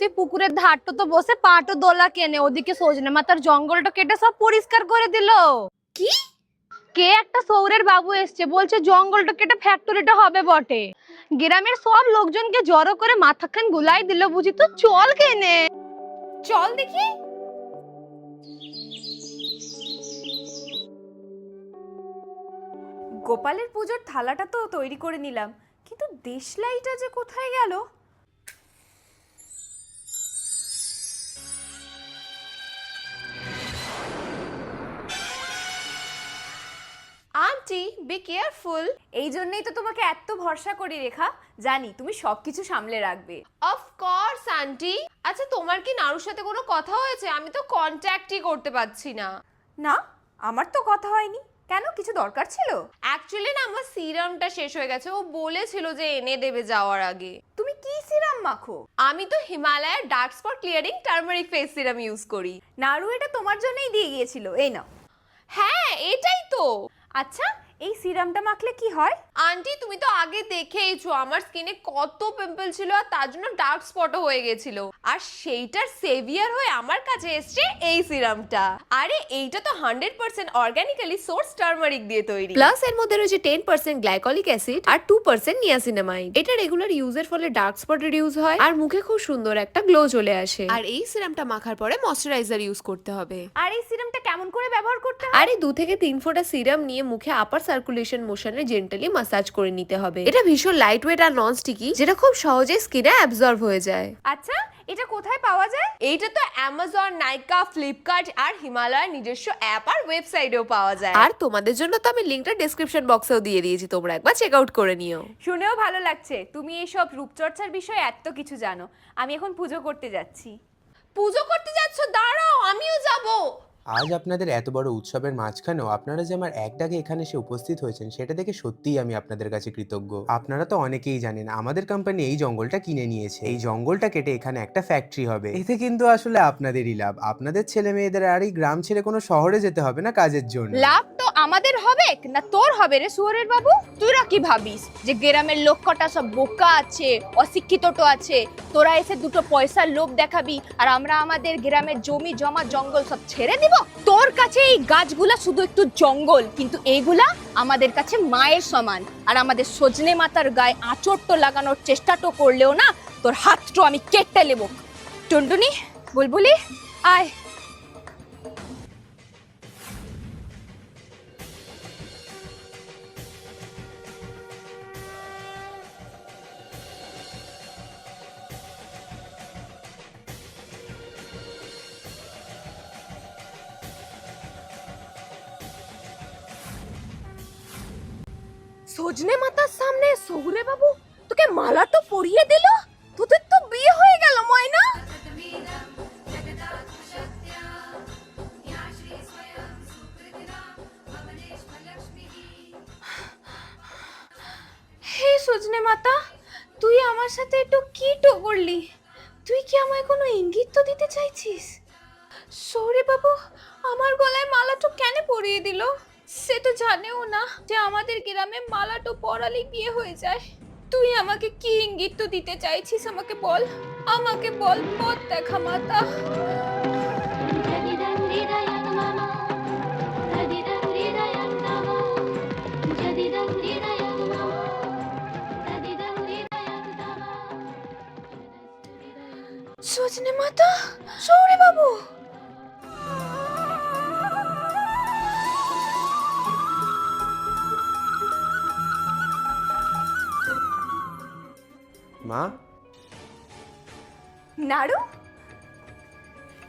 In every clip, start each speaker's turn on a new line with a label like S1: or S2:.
S1: তুই পুকুরের ধারটো তো বসে পাটো দোলা কেনে ওদিকে সজনে মাথার জঙ্গলটা কেটে সব পরিষ্কার করে দিল।
S2: কি?
S1: কে একটা সৌরের বাবু এসছে বলছে জঙ্গলটা কেটে ফ্যাক্টরিটা হবে বটে। গ্রামের সব লোকজনকে জড়ো করে মাথাখান গুলাই দিল বুঝি তো চল কেনে।
S2: চল দেখি। গোপালের পুজোর থালাটা তো তৈরি করে নিলাম কিন্তু দেশলাইটা যে কোথায় গেল? আন্টি বি কেয়ারফুল এই জন্যই তো তোমাকে এত ভরসা করি রেখা। জানি তুমি সবকিছু সামলে রাখবে।
S3: অফকোর্স আন্টি আচ্ছা তোমার কি নারুর সাথে কোনো কথা হয়েছে? আমি তো কন্ট্যাক্টই করতে পারছি না।
S2: না আমার তো কথা হয়নি। কেন কিছু দরকার ছিল?
S3: অ্যাকচুয়ালি না আমার সিরামটা শেষ হয়ে গেছে। ও বলেছিল যে এনে দেবে যাওয়ার আগে।
S2: তুমি কি সিরাম মাখো?
S3: আমি তো হিমালয়ের dark spot clearing turmeric face serum use করি।
S2: নাড়ু এটা তোমার জন্যই দিয়ে গিয়েছিল। এই নাও।
S3: হ্যাঁ এটাই তো।
S2: আচ্ছা এই সিরামটা মাখলে কি হয়?
S3: আন্টি তুমি তো আগে দেখেইছো আমার স্কিনে কত পিম্পল ছিল আর তার জন্য ডার্ক স্পটও হয়ে গেছিল। আর সেইটার সেভিয়ার হয়ে আমার কাছে এসছে এই সিরামটা। আরে এইটা তো hundred percent organically source turmeric দিয়ে তৈরি।
S4: প্লাস এর মধ্যে রয়েছে টেন পার্সেন্ট গ্লাইকলিক অ্যাসিড আর টু পার্সেন্ট নিয়াসিনামাইড এটা রেগুলার ইউজের ফলে ডার্ক স্পট রিডিউস হয় আর মুখে খুব সুন্দর একটা গ্লো চলে আসে। আর এই সিরামটা মাখার পরে ময়শ্চারাইজার ইউজ করতে হবে।
S2: আর এই সিরামটা কেমন করে ব্যবহার করতে হয়?
S4: আরে দু থেকে তিন ফোঁটা সিরাম নিয়ে মুখে আপার সার্কুলেশন মোশনে জেন্টালি মাসাজ করে নিতে হবে। এটা ভীষণ লাইট ওয়েট আর নন স্টিকি যেটা খুব সহজে স্কিনে অ্যাবজর্ব হয়ে যায়।
S2: আচ্ছা এটা কোথায় পাওয়া যায়?
S3: এইটা তো অ্যামাজন নাইকা ফ্লিপকার্ট আর হিমালয়ের নিজস্ব অ্যাপ আর ওয়েবসাইটেও পাওয়া যায়।
S4: আর তোমাদের জন্য তো আমি লিঙ্কটা ডেসক্রিপশন বক্সেও দিয়ে দিয়েছি তোমরা একবার চেক আউট করে নিও।
S2: শুনেও ভালো লাগছে তুমি এইসব রূপচর্চার বিষয়ে এত কিছু জানো। আমি এখন পুজো করতে যাচ্ছি।
S3: পুজো করতে যাচ্ছ? দাঁড়াও আমিও যাব।
S5: আজ আপনাদের এত বড় উৎসবের মাঝখানেও আপনারা যে আমার এক ডাকে এখানে এসে উপস্থিত হয়েছেন, সেটা দেখে সত্যিই আমি আপনাদের কাছে কৃতজ্ঞ। আপনারা তো অনেকেই জানেন, আমাদের কোম্পানি এই জঙ্গলটা কিনে নিয়েছে। এই জঙ্গলটা কেটে এখানে একটা ফ্যাক্টরি হবে। এতে কিন্তু আসলে আপনাদেরই লাভ। আপনাদের ছেলে মেয়েদের আর এই গ্রাম ছেড়ে কোনো শহরে যেতে হবে না কাজের জন্য।
S1: লাভ তো আমাদের হবে না তোর হবে রে সুয়ারের বাবু? তুইরা কি ভাবিস যে গ্রামের লোক কটা সব বোকা আছে, অশিক্ষিত তো আছে, তোরা এসে দুটো পয়সার লোভ দেখাবি আর আমরা আমাদের গ্রামের জমি জমা জঙ্গল সব ছেড়ে দিব? তোর কাছে এই গাছগুলা শুধু একটু জঙ্গল, কিন্তু এইগুলা আমাদের কাছে মায়ের সমান। আর আমাদের সজনে মাতার গায়ে আঁচড় তো লাগানোর চেষ্টাটো করলেও না, তোর হাতটো আমি কেটে নেব। টুনটুনি, বুলবুলি, আয়। চাইছিস সৌরে বাবু, আমার গলায় মালাটো কেন পরিয়ে দিল? সে তো জানেও না যে আমাদের গ্রামে মালাটো পরালেই বিয়ে হয়ে যায়। তুই আমাকে কি ইঙ্গিত তো দিতে চাইছিস আমাকে বল? আমাকে বল, পথ দেখা মাতা। সজনে মাতা। সৌরে বাবু
S5: মা?
S2: নাড়ু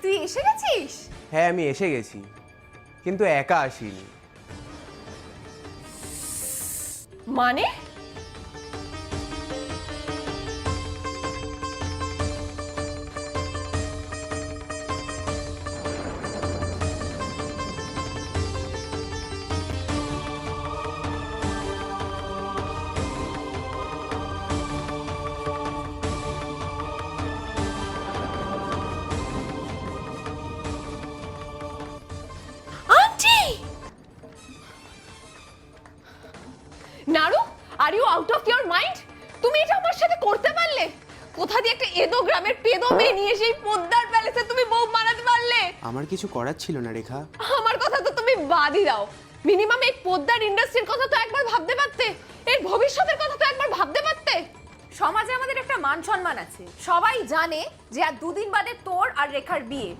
S2: তুই এসে গেছিস?
S5: হ্যাঁ আমি এসে গেছি কিন্তু একা আসিনি।
S3: মানে?
S5: কিছু করার ছিল না রেখা।
S3: আমার কথা তো তুমি বাদই দাও। মিনিমাম এই পোদ্দার ইন্ডাস্ট্রির কথা তো একবার ভাবতে পারতে। এর ভবিষ্যতের কথা তো একবার ভাবতে পারতে।
S2: সমাজে আমাদের একটা মান সম্মান আছে। সবাই জানে যে আর দুদিন বাদে তোর আর রেখার বিয়ে।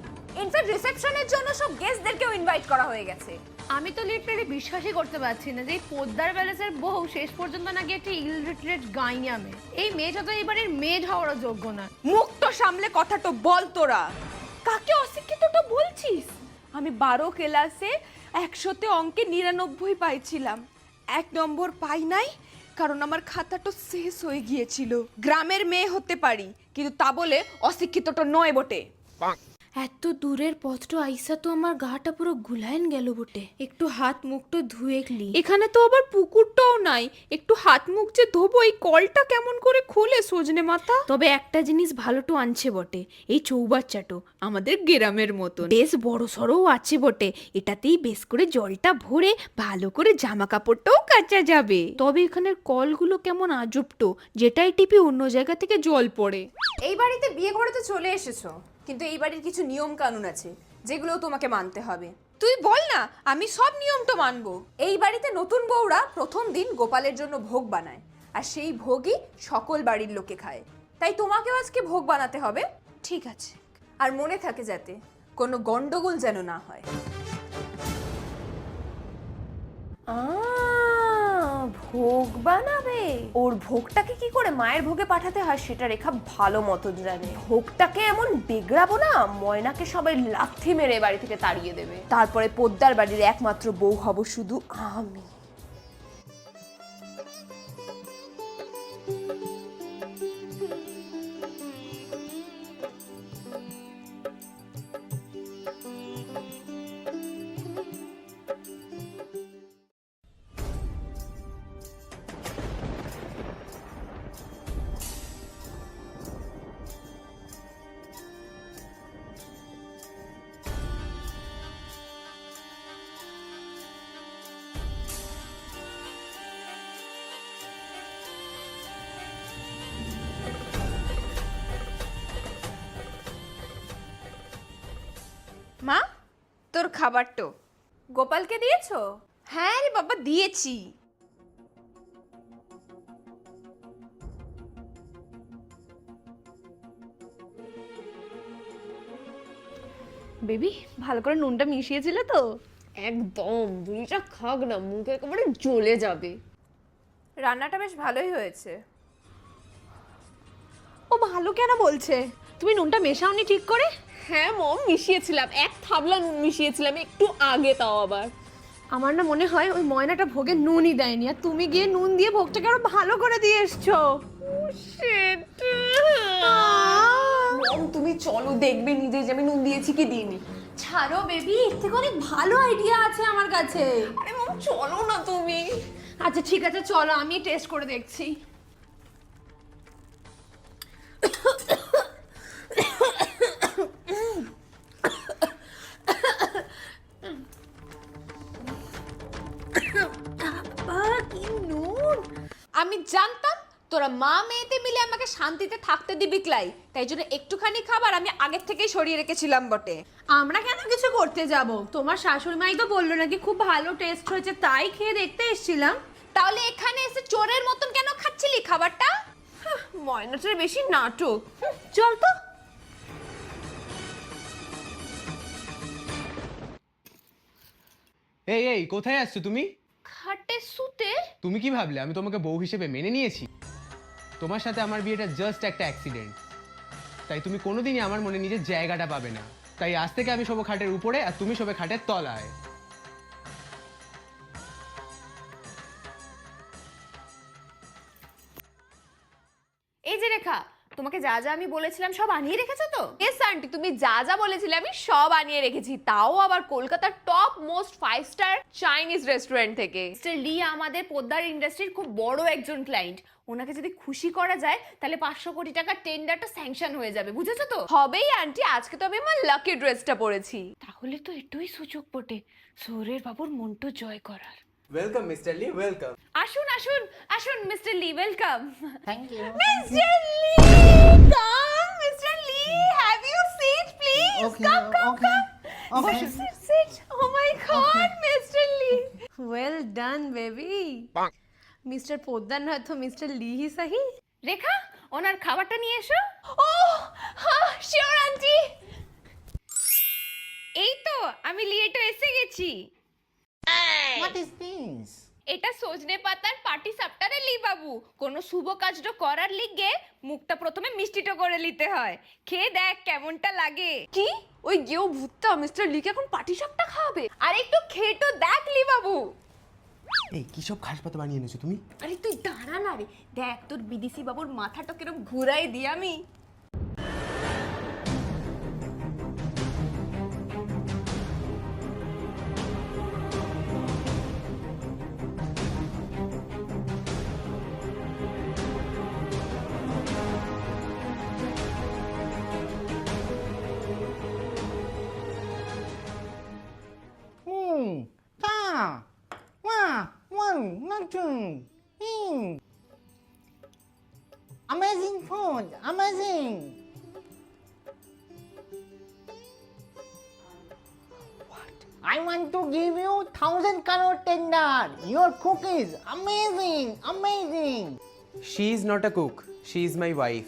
S2: ইনফ্যাক্ট রিসেপশনের জন্য সব গেস্টদেরকেও ইনভাইট করা হয়ে গেছে।
S6: আমি তো লিটারালি বিশ্বাসই করতে পারছি না যে এই পোদ্দার প্যালেসের বউ শেষ পর্যন্ত নাকি একটা ইললিটারেট গাইয়া মেয়ে এই মেয়েটা তো এবারের মেড হওয়ারও যোগ্য না।
S1: মুখ তো সামলে কথাটা বল তোরা। কাকে অশিক্ষিতটা বলছিস? আমি বারো ক্লাসে একশোতে অঙ্কে নিরানব্বই পাইছিলাম। এক নম্বর পাই নাই, কারণ আমার খাতাটা শেষ হয়ে গিয়েছিল। গ্রামের মেয়ে হতে পারি, কিন্তু তা বলে অশিক্ষিতটা নয় বটে।
S6: এত দূরের পথটা আইসা তো আমার গাটা পুরো গুলাইন গেল বটে। একটু হাত মুখটা ধুয়ে গলি
S1: এখানে তো আবার পুকুরটাও নাই। একটু হাত মুখ যে ধোবো এই কলটা কেমন করে খোলে সজনে মাথা?
S6: তবে একটা জিনিস ভালো তো আনছে বটে এই চৌবাচ্চাটো আমাদের গ্রামের মতন। বেশ বড় সড়ও আছে বটে এটাতেই বেশ করে জলটা ভরে ভালো করে জামা কাপড়টাও কাচা যাবে। তবে এখানের কলগুলো কেমন আজবটো যেটাই টিপি অন্য জায়গা থেকে জল পড়ে।
S2: এই বাড়িতে বিয়ে করে তো চলে এসেছ। কিন্তু এই বাড়ির কিছু নিয়ম কানুন আছে যেগুলো তোমাকে মানতে হবে।
S1: তুই বল না আমি সব নিয়ম তো মানবো।
S2: এই বাড়িতে নতুন বউরা প্রথম দিন গোপালের জন্য ভোগ বানায় আর সেই ভোগই সকল বাড়ির লোকে খায়। তাই তোমাকেও আজকে ভোগ বানাতে হবে।
S1: ঠিক আছে।
S2: আর মনে থাকে যাতে কোনো গন্ডগোল যেন না হয়। ভোগ বানাবে? ওর ভোগটাকে কি করে মায়ের ভোগে পাঠাতে হয় সেটা রেখা ভালো মতো জানে। ভোগটাকে এমন বেগড়াবো না, ময়নাকে সবাই লাথি মেরে বাড়ি থেকে তাড়িয়ে দেবে। তারপরে পোদ্দার বাড়ির একমাত্র বউ হব শুধু আমি।
S1: তোর খাবারটো।
S2: গোপালকে দিয়েছ?
S1: হ্যাঁ রে বাবা দিয়েছি।
S6: বেবি ভালো করে নুনটা মিশিয়েছিলে তো?
S3: একদম বুড়িটা খাক না মুখে একেবারে জ্বলে যাবে।
S2: রান্নাটা বেশ ভালোই হয়েছে।
S6: ও ভালো কেন বলছে? তুমি নুনটা মেশাওনি ঠিক করে?
S3: হ্যাঁ মম মিশিয়েছিলাম। এক থাবলা নুন মিশিয়েছিলাম একটু আগে তাও আবার।
S6: আমার না মনে হয় ওই ময়নাটা ভোগে নুনই দেয়নি আর তুমি গিয়ে নুন দিয়ে ভোগটাকে আরও ভালো করে দিয়ে এসছো।
S3: মম তুমি চলো দেখবে নিজে যে আমি নুন দিয়েছি কি দিইনি।
S6: ছাড়ো বেবি এর থেকে অনেক ভালো আইডিয়া আছে আমার কাছে।
S3: আরে মম চলো না তুমি।
S6: আচ্ছা ঠিক আছে চলো আমি টেস্ট করে দেখছি।
S1: মা মেয়েতে মিলে আমাকে শান্তিতে থাকতে দিবি ক্লাই। তাই জন্য একটুখানি খাবার আমি আগের থেকেই সরিয়ে রেখেছিলাম বটে।
S6: আমরা কেন কিছু করতে যাব? তোমার শাশুড়ি মাই তো বলল নাকি খুব ভালো টেস্ট হয়েছে তাই খেয়ে দেখতে এসেছিলাম।
S1: তাহলে এখানে এসে চোরের মতন কেন খাচ্ছিলি খাবারটা?
S3: ময়নাটার বেশি নাটক।
S6: চল তো।
S5: এই এই কোথায় আসছো তুমি?
S6: খাটে শুতে?
S5: তুমি কি ভাবলে? আমি তোমাকে বউ হিসেবে মেনে নিয়েছি। তোমার সাথে আমার বিয়েটা জাস্ট একটা অ্যাক্সিডেন্ট তাই তুমি কোনোদিনই আমার মনে নিজের জায়গাটা পাবে না। তাই আজ থেকে আমি শোবো খাটের উপরে আর তুমি শোবে খাটের তলায়।
S2: তোমাকে যা যা আমি বলেছিলাম সব আনিয়ে রেখেছো তো?
S3: এস আন্টি তুমি যা যা বলেছিলে আমি সব আনিয়ে রেখেছি। তাও আবার কলকাতার top most five star Chinese restaurant থেকে।
S2: মিস্টার লি আমাদের পোদ্দার ইন্ডাস্ট্রির খুব বড় একজন ক্লায়েন্ট ওনাকে যদি খুশি করা যায় তাহলে পাঁচশো কোটি টাকার টেন্ডারটা স্যাংশন হয়ে যাবে বুঝেছ তো?
S3: হবেই আন্টি আজকে তো আমি আমার লাকি ড্রেসটা পরেছি।
S6: তাহলে তো এটাই সুযোগ বটে সৌরের বাবুর মনটা জয় করার।
S5: ওয়েলকাম মিস্টার লি ওয়েলকাম
S2: আসুন আসুন আসুন mister Lee welcome
S3: thank you
S2: mister Lee come mister Lee
S3: have you seat please?
S7: Okay,
S3: come come
S7: okay,
S3: come.
S7: Okay.
S3: sit sit oh my god Mr. Lee. Well done baby. Mister Poddar নয় তো mister Lee হি সাহি
S1: রেখা ওনার খাবারটা নিয়ে এসো
S3: ও হ্যাঁ sure aunty
S1: এই তো আমি লিয়েটো এসে গেছি
S7: What is this?
S1: এটা সজনে পাতার পাটি সাপটারে লি বাবু। কোনো শুভ কাজটা করার লিগে মুখটা প্রথমে মিষ্টিটা করে নিতে হয়। খেয়ে দেখ কেমনটা লাগে।
S3: কি? ওই গেও ভূতটা মিস্টার লিকে এখন পাটি সাপটা খাওয়াবে?
S1: আর একটু খেয়ে তো দেখ লি বাবু।
S5: এই কি সব খাস পাতা বানিয়ে এনেছো তুমি?
S1: আরে তুই দাঁড়া না রে। দেখ তোর বিদেশি বাবুর মাথাটা কিরম ঘুরাই দি আমি।
S7: Amazing food. Amazing. I want to give you thousand crore tender. Your cook is amazing, amazing.
S5: She is not a cook she is my wife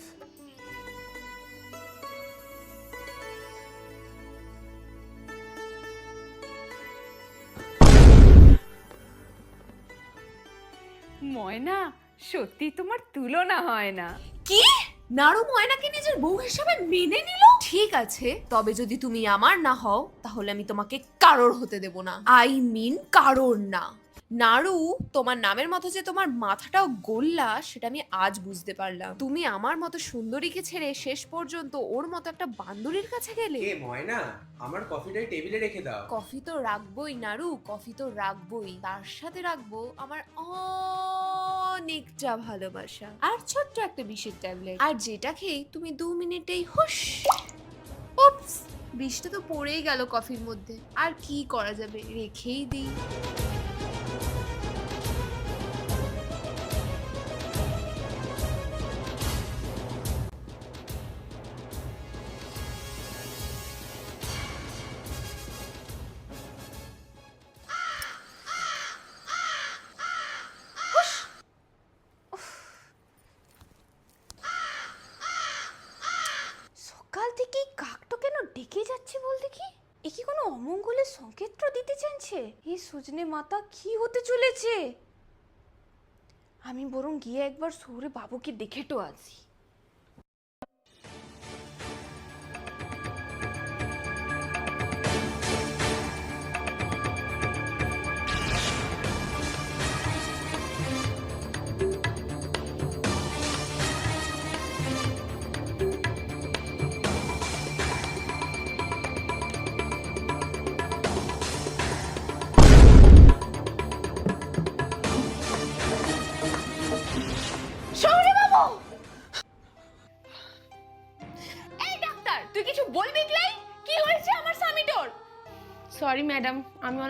S6: Moyna সত্যি তোমার তুলনা হয় না
S4: কি? নাড়ু ময়নাকে নিজের বউ হিসেবে মেনে নিল? ঠিক আছে তবে যদি তুমি আমার না হও তাহলে আমি তোমাকে কারোর হতে দেব না। আই মিন কারোর না। নাড়ু তোমার নামের মতো যে তোমার মাথাটাও গোল্লা সেটা আমি আজ বুঝতে পারলাম। তুমি আমার মতো সুন্দরীকে ছেড়ে শেষ পর্যন্ত ওর মতো একটা বান্দরীর কাছে গেলে?
S5: এ ময়না? আমার কফিটাই টেবিলে রেখে দাও।
S4: কফি তো রাখবোই নাড়ু কফি তো রাখবোই। তার সাথে রাখব আমার অনেকটা ভালোবাসা। আর ছোট্ট একটা বিষের ট্যাবলেট। আর যেটা খেয়ে তুমি দু মিনিটেই হুশ। বিষটা তো পড়েই গেল কফির মধ্যে। আর কি করা যাবে রেখেই দিই।
S1: থেকেই কাকটা কেন ডেকে যাচ্ছে বলতে কি এ কি কোনো অমঙ্গলের সংকেত দিতে চাইছে? এ সজনে মাতা, কি হতে চলেছে? আমি বরং গিয়ে একবার সৌরে বাবুকে দেখে তো আসি।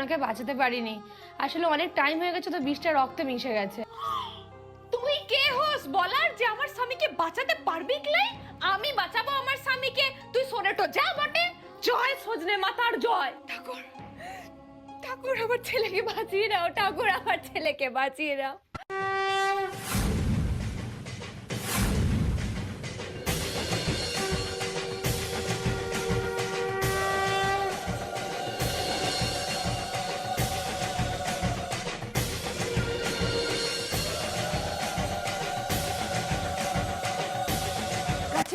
S8: ওনাকে বাঁচাতে পারিনি। আসলে অনেক টাইম হয়ে গেছে তো বিষটা রক্তে মিশে গেছে।
S1: তুই কে হোস? বলার যে আমার স্বামীকে বাঁচাতে পারবি কিলাই আমি বাঁচাবো আমার স্বামীকে। তুই সোনেটো যা বটে। জয় সজনে মাতার জয়। ঠাকুর ঠাকুর আমার ছেলেকে বাঁচিয়ে নাও, ঠাকুর আমার ছেলেকে বাঁচিয়ে দাও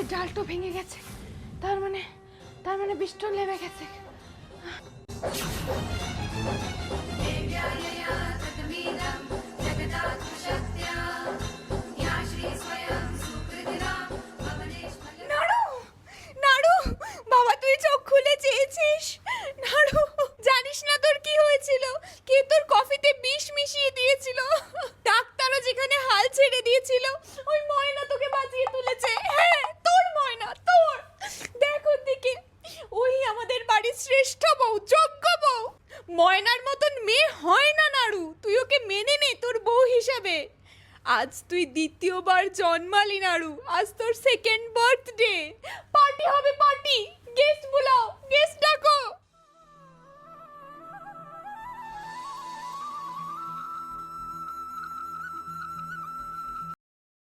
S1: গাছের ডালটো ভেঙে গেছে। তার মানে তার মানে বৃষ্টি নেমে গেছে। বাবা তুই চোখ খুলে চেয়েছিস। জানিস না তোর কি হয়েছিল? কে তোর কফিতে বিষ মিশিয়ে দিয়েছিল? ডাক্তারও যেখানে হাল ছেড়ে দিয়েছিল ওই ময়না তোকে বাঁচিয়ে তুলেছে হ্যাঁ তোর ময়না তোর দেখ ওর দিকে ওই আমাদের বাড়ির শ্রেষ্ঠ বউ যোগ্য বউ ময়নার মতন মেয়ে হয় না নাড়ু তুই ওকে মেনে নে তুই দ্বিতীয়বার জন্মালি নাড়ু আজ তোর সেকেন্ড বার্থডে